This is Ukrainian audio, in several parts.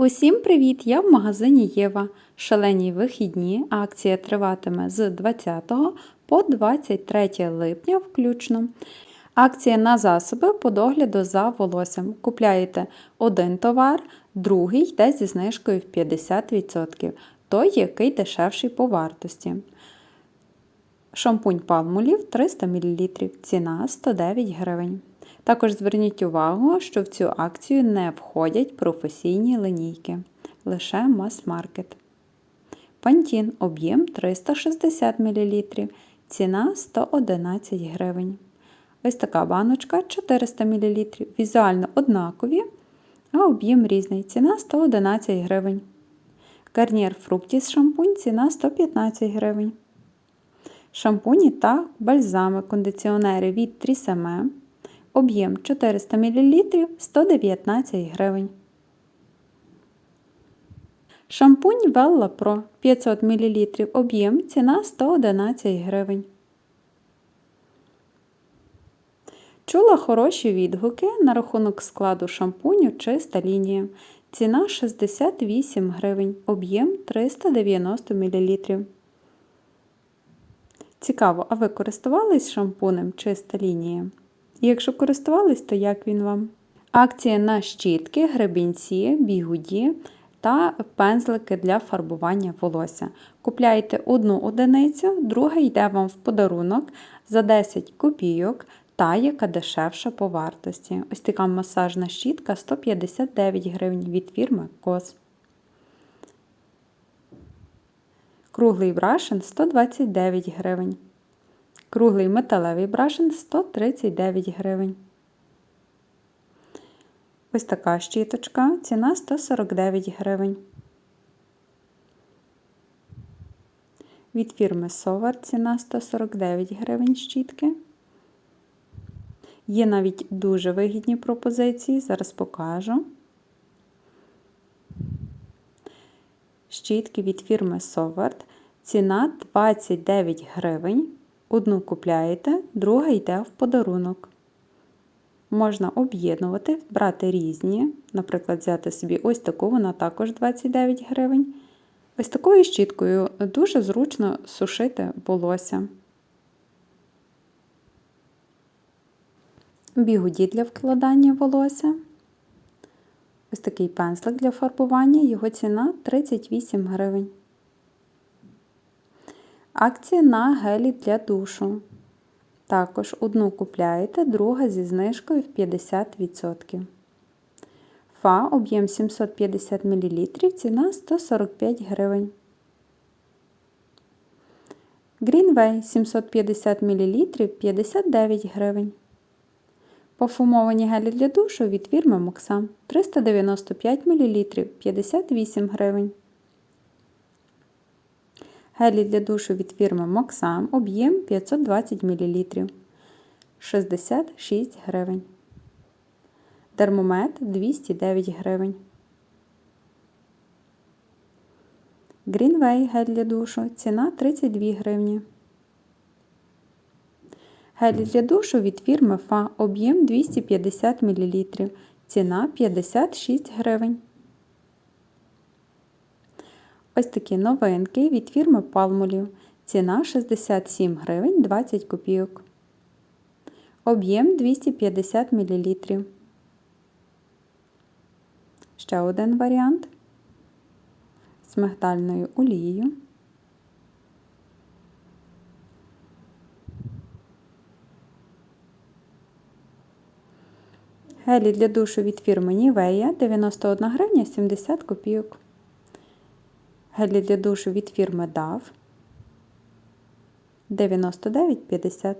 Усім привіт! Я в магазині Єва. Шалені вихідні. Акція триватиме з 20 по 23 липня включно. Акція на засоби по догляду за волоссям. Купляєте один товар, другий йде зі знижкою в 50%, той, який дешевший по вартості. Шампунь палмулів 300 мл, ціна 109 гривень. Також зверніть увагу, що в цю акцію не входять професійні линійки, лише мас-маркет. Пантін об'єм 360 мл, ціна 111 гривень. Ось така баночка 400 мл, візуально однакові, а об'єм різний. Ціна 111 гривень. Гарнір фруктіс шампунь ціна 115 гривень. Шампуні та бальзами кондиціонери від Трісеме. Об'єм 400 мл 119 гривень. Шампунь Велла Pro 500 мл. Об'єм ціна 111 гривень. Чула хороші відгуки на рахунок складу шампуню чиста лінія. Ціна 68 гривень. Об'єм 390 мл. Цікаво, а ви користувались шампунем чиста лінія? Якщо користувались, то як він вам? Акція на щітки, гребінці, бігуді та пензлики для фарбування волосся. Купляєте одну одиницю, друга йде вам в подарунок за 10 копійок, та яка дешевша по вартості. Ось така масажна щітка 159 гривень від фірми COS. Круглий брашен 129 гривень. Круглий металевий брашен 139 гривень. Ось така щіточка, ціна 149 гривень. Від фірми Совар ціна 149 гривень щітки. Є навіть дуже вигідні пропозиції, зараз покажу. Щітки від фірми Совард. Ціна 29 гривень. Одну купляєте, друга йде в подарунок. Можна об'єднувати, брати різні, наприклад, взяти собі ось таку, вона також 29 гривень. Ось такою щіткою дуже зручно сушити волосся. Бігуді для вкладання волосся. Ось такий пензлик для фарбування, його ціна 38 гривень. Акція на гелі для душу. Також одну купляєте, друга зі знижкою в 50%. Фа об'єм 750 мл, ціна 145 гривень. Greenway 750 мл 59 гривень. Парфумовані гелі для душу від фірми Моксам 395 мл 58 гривень. Гелі для душу від фірми Моксам об'єм 520 мл 66 гривень. Термомет 209 гривень. Greenway гель для душу. Ціна 32 гривні. Гель для душу від фірми Фа об'єм 250 мл. Ціна 56 гривень. Ось такі новинки від фірми Palmolive. Ціна 67 гривень 20 копійок. Об'єм 250 мл. Ще один варіант з мигдальною олією. Гелі для душу від фірми Nivea 91 гривня 70 копійок. Гелі для душу від фірми DAV 99,50.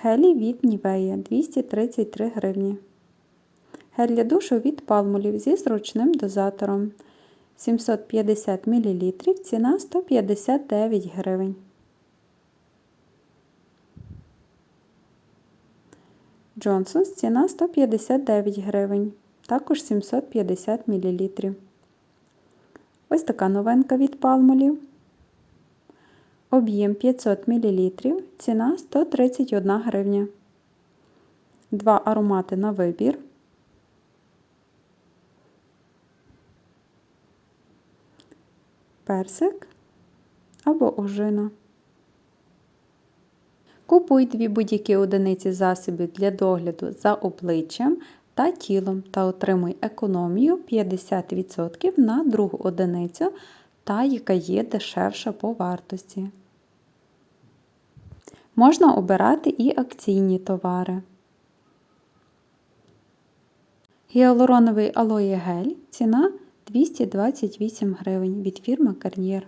Гелі від Нівея 233 гривні. Гель для душу від палмулів зі зручним дозатором 750 мл. Ціна 159 гривень. Джонсонс ціна 159 гривень, також 750 мл. Ось така новинка від палмолів. Об'єм 500 мл, ціна 131 гривня. Два аромати на вибір. Персик або ожина. Купуй дві будь-які одиниці засобів для догляду за обличчям та тілом та отримуй економію 50% на другу одиницю, та яка є дешевша по вартості. Можна обирати і акційні товари. Гіалуроновий алоє гель ціна 228 гривень від фірми Garnier.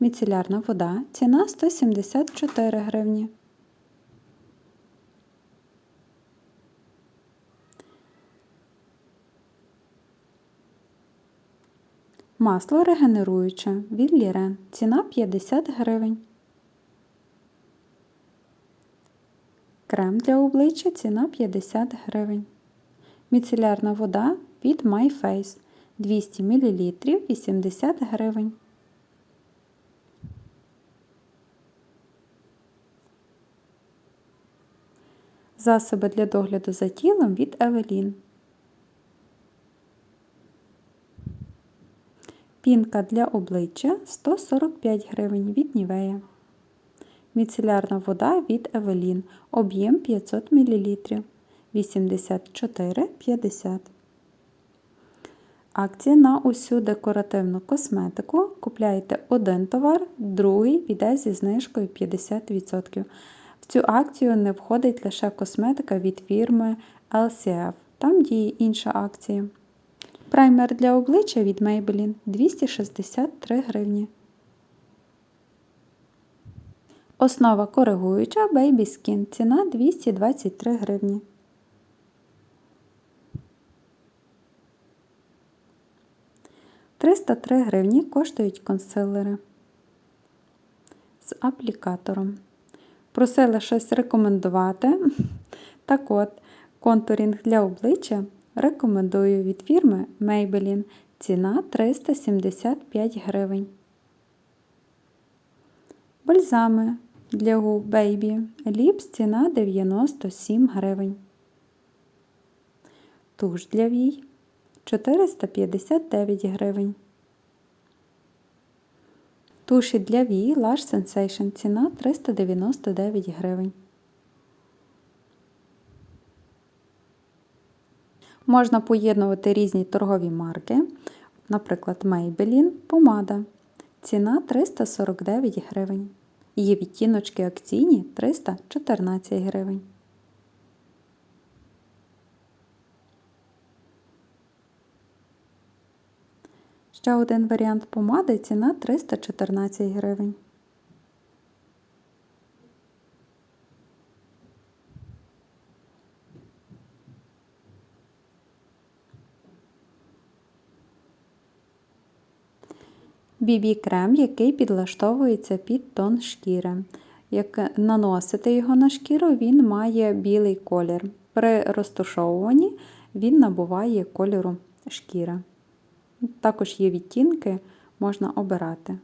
Міцелярна вода ціна 174 гривні. Масло регенеруюче від Лірен. Ціна 50 гривень. Крем для обличчя ціна 50 гривень. Міцелярна вода від MyFace 200 мл 80 гривень. Засоби для догляду за тілом від Evelyn. Пінка для обличчя 145 гривень від Нівея. Міцелярна вода від Evelyn. Об'єм 500 мл 84,50. Акція на усю декоративну косметику. Купляйте один товар, другий піде зі знижкою 50%. В цю акцію не входить лише косметика від фірми LCF. Там діє інша акція. Праймер для обличчя від Maybelline 263 гривні. Основа коригуюча Baby Skin. Ціна 223 гривні. Триста три гривні коштують консилери з аплікатором. Просили щось рекомендувати. Так от, контурінг для обличчя рекомендую від фірми Maybelline. Ціна 375 гривень. Бальзами для губ Baby. Ліпс ціна 97 гривень. Туш для вій 459 гривень. Туші для вій Lash Sensation ціна 399 гривень. Можна поєднувати різні торгові марки, наприклад, Maybelline помада. Ціна 349 гривень. Є відтіночки акційні 314 гривень. Ще один варіант помади ціна 314 гривень. BB-крем, який підлаштовується під тон шкіри. Як наносити його на шкіру, він має білий колір. При розташовуванні він набуває кольору шкіри. Також є відтінки, можна обирати.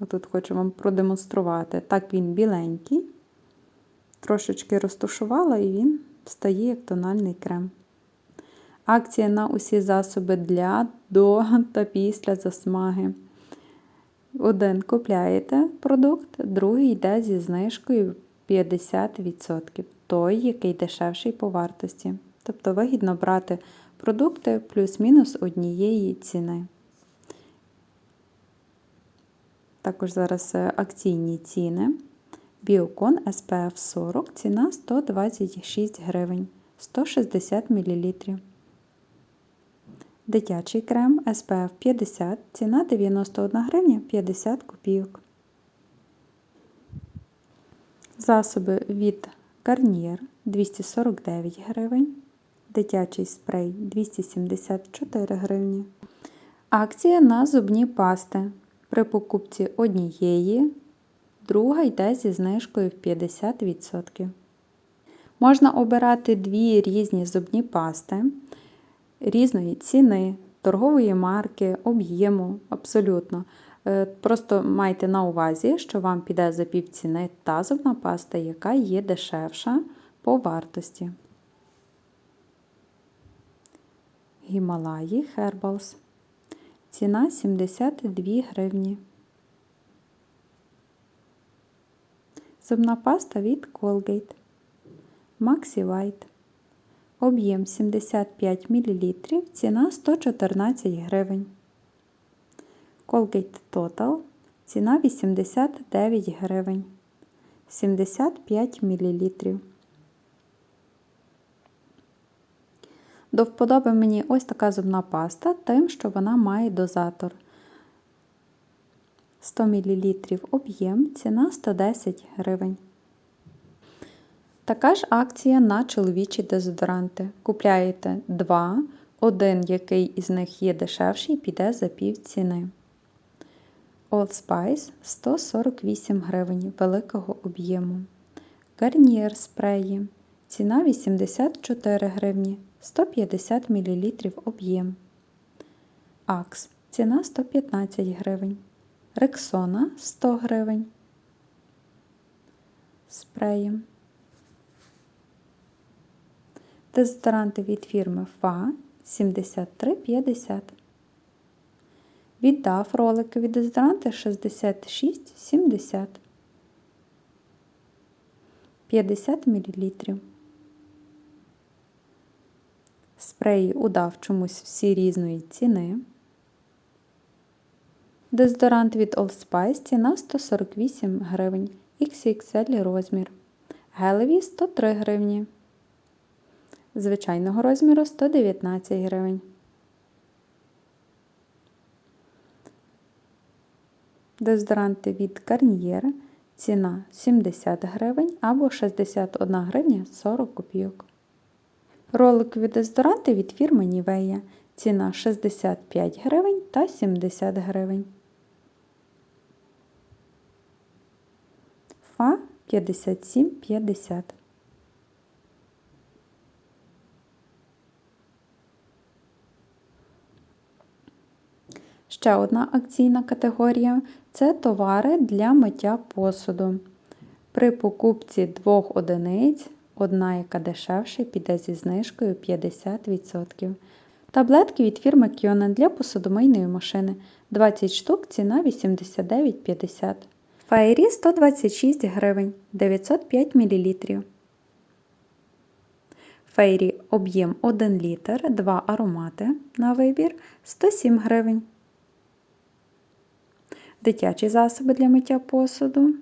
Отут хочу вам продемонструвати. Так він біленький, трошечки розташувала і він стає як тональний крем. Акція на усі засоби для, до та після засмаги. Один купляєте продукт, другий йде зі знижкою 50%, той, який дешевший по вартості. Тобто вигідно брати продукти плюс-мінус однієї ціни. Також зараз е, акційні ціни. Біокон SPF 40, ціна 126 гривень, 160 мл. Дитячий крем SPF 50, ціна 91 гривня 50 копійок. Засоби від Garnier 249 гривень. Дитячий спрей 274 гривні. Акція на зубні пасти. При покупці однієї, друга йде зі знижкою в 50%. Можна обирати дві різні зубні пасти різної ціни, торгової марки, об'єму абсолютно. Е, Просто майте на увазі, що вам піде за півціни та зубна паста, яка є дешевша по вартості. Гімалаї Herbals. Ціна 72 гривні. Зубна паста від Colgate. Maxi White. Об'єм 75 мл. Ціна 114 гривень. Colgate Total. Ціна 89 гривень. 75 мл. До вподоби мені ось така зубна паста, тим, що вона має дозатор. 100 мл об'єм, ціна 110 гривень. Така ж акція на чоловічі дезодоранти. Купляєте два, один, який із них є дешевший, піде за пів ціни. Old Spice 148 гривень великого об'єму. Гарнієр спреї. Ціна 84 гривні. 150 мл об'єм. Акс. Ціна 115 гривень. Рексона 100 гривень. Спреї. Дезодоранти від фірми FA 73,50. Віддав роликові дезодоранти 66,70. 50 мл. Спреї удав чомусь всі різної ціни. Дезодорант від Old Spice ціна 148 гривень. XXL розмір. Гелеві 103 гривні. Звичайного розміру 119 гривень. Дезодоранти від Garnier ціна 70 гривень або 61 гривня 40 копійок. Роликові дезодоранти від фірми Nivea. Ціна 65 гривень та 70 гривень. Фа 57,50. Ще одна акційна категорія це товари для миття посуду. При покупці двох одиниць, одна, яка дешевше, піде зі знижкою 50%. Таблетки від фірми Kionen для посудомийної машини. 20 штук, ціна 89,50. Фаєрі 126 гривень 905 мл. Фейрі об'єм 1 літр, 2 аромати на вибір 107 гривень. Дитячі засоби для миття посуду.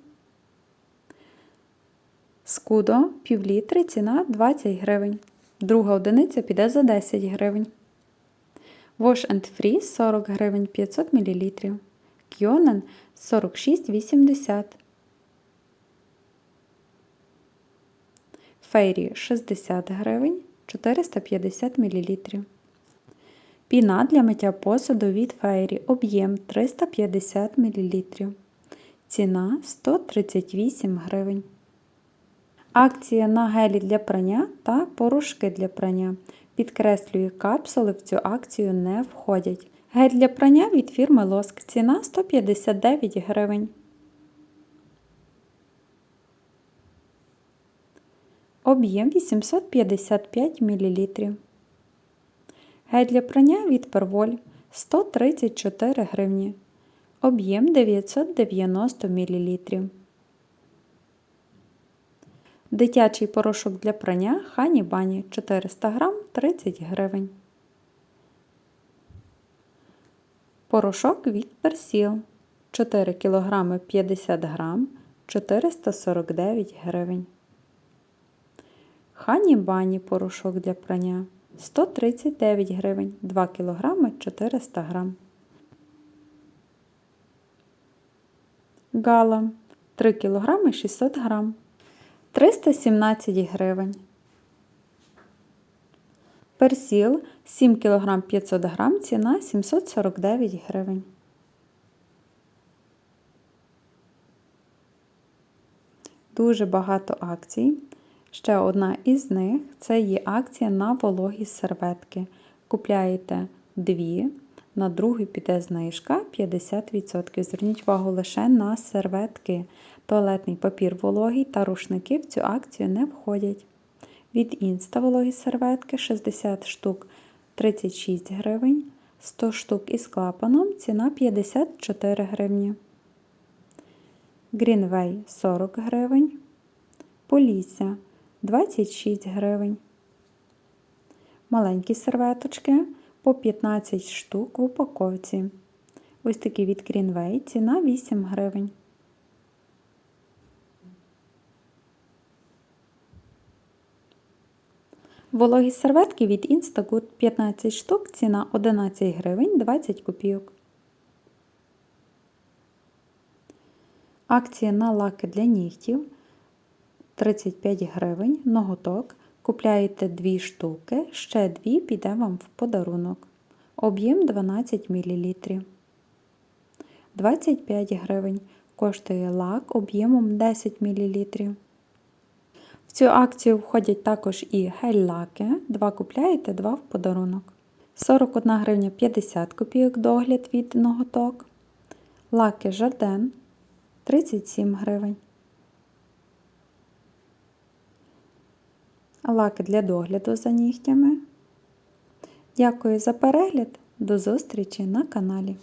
Скудо півлітри, ціна 20 гривень. Друга одиниця піде за 10 гривень. Wash and Free 40 гривень 500 мл. Кьонен 46,80. Фейрі 60 гривень 450 мл. Піна для миття посуду від Фейрі. Об'єм 350 мл. Ціна 138 гривень. Акція на гелі для прання та порошки для прання. Підкреслюю, капсули в цю акцію не входять. Гель для прання від фірми Лоск. Ціна 159 гривень. Об'єм 855 мл. Гель для прання від Перволь 134 гривні. Об'єм 990 мл. Дитячий порошок для прання Хані Бані 400 г 30 гривень. Порошок від Персіл 4 кг 50 г 449 гривень. Хані Бані порошок для прання 139 гривень 2 кг 400 г. Гала 3 кг 600 г 317 гривень. Персіл 7 кг 500 г ціна 749 гривень. Дуже багато акцій. Ще одна із них це є акція на вологі серветки. Купляєте дві на другий піде знижка 50%. Зверніть увагу лише на серветки. Туалетний папір вологий та рушники в цю акцію не входять. Від інста вологі серветки 60 штук 36 гривень, 100 штук із клапаном ціна 54 гривні. Greenway 40 гривень. Полісся 26 гривень. Маленькі серветочки по 15 штук в упаковці. Ось такі від Greenway ціна 8 гривень. Вологі серветки від Instagood 15 штук, ціна 11 гривень 20 копійок. Акція на лаки для нігтів 35 гривень, ноготок. Купляєте 2 штуки, ще 2 піде вам в подарунок. Об'єм 12 мл. 25 гривень. Коштує лак об'ємом 10 мл. В цю акцію входять також і гель-лаки. Два купляєте, два в подарунок. 41 гривня 50 копійок догляд від ноготок. Лаки Жарден 37 гривень. Лаки для догляду за нігтями. Дякую за перегляд. До зустрічі на каналі.